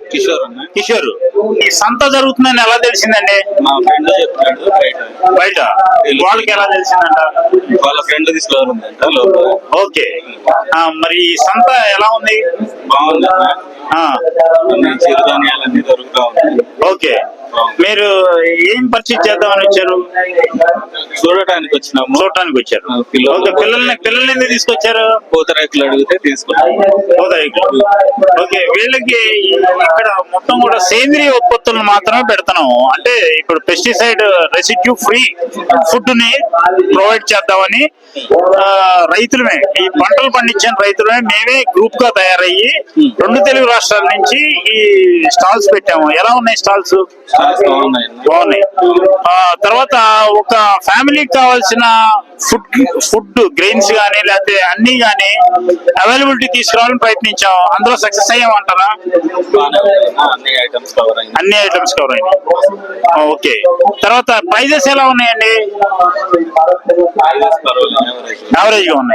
కిషోర్ కిషోర్. ఈ సంత జరుగుతుందని ఎలా తెలిసిందండి? మా ఫ్రెండ్ చెప్తాడు బయట. బయట? వాళ్ళకి ఎలా తెలిసిందంట? వాళ్ళ ఫ్రెండ్ లోపల. ఓకే. మరి ఈ సంత ఎలా ఉంది? బాగుంది చిరుధాన్యాలన్నీ దొరుకుతా ఉన్నాయి. ఓకే. మీరు ఏం పర్చేజ్ చేద్దామని వచ్చారు? చూడటానికి వచ్చినాము. చూడటానికి వచ్చారు. పిల్లల్ని పిల్లల్ని తీసుకొచ్చారు? పూతరేకులు అడిగితే తీసుకున్నాము. గోదావరిలో. ఓకే వీళ్ళకి ఇక్కడ మొత్తం కూడా సేంద్రియ ఉత్పత్తులను మాత్రమే పెడుతున్నాము. అంటే ఇప్పుడు పెస్టిసైడ్ రెసిడ్యూ ఫ్రీ ఫుడ్ని ప్రొవైడ్ చేద్దామని రైతులమే ఈ పంటలు పండించిన రైతులమే మేమే గ్రూప్గా తయారయ్యి రెండు తెలుగు రాష్ట్రాల నుంచి ఈ స్టాల్స్ పెట్టాము. ఎలా ఉన్నాయి స్టాల్స్ బాగున్నాయి. తర్వాత ఒక ఫ్యామిలీకి కావాల్సిన ఫుడ్ ఫుడ్ గ్రెయిన్స్ గానీ లేకపోతే అన్ని గానీ అవైలబిలిటీ తీసుకురావాలని ప్రయత్నించాం. అందులో సక్సెస్ అయ్యామంటారా? అన్ని ఐటమ్స్ కవర్ అయినాయి ఓకే. తర్వాత ప్రైజెస్ ఎలా ఉన్నాయండి? యావరేజ్గా ఉన్నాయి.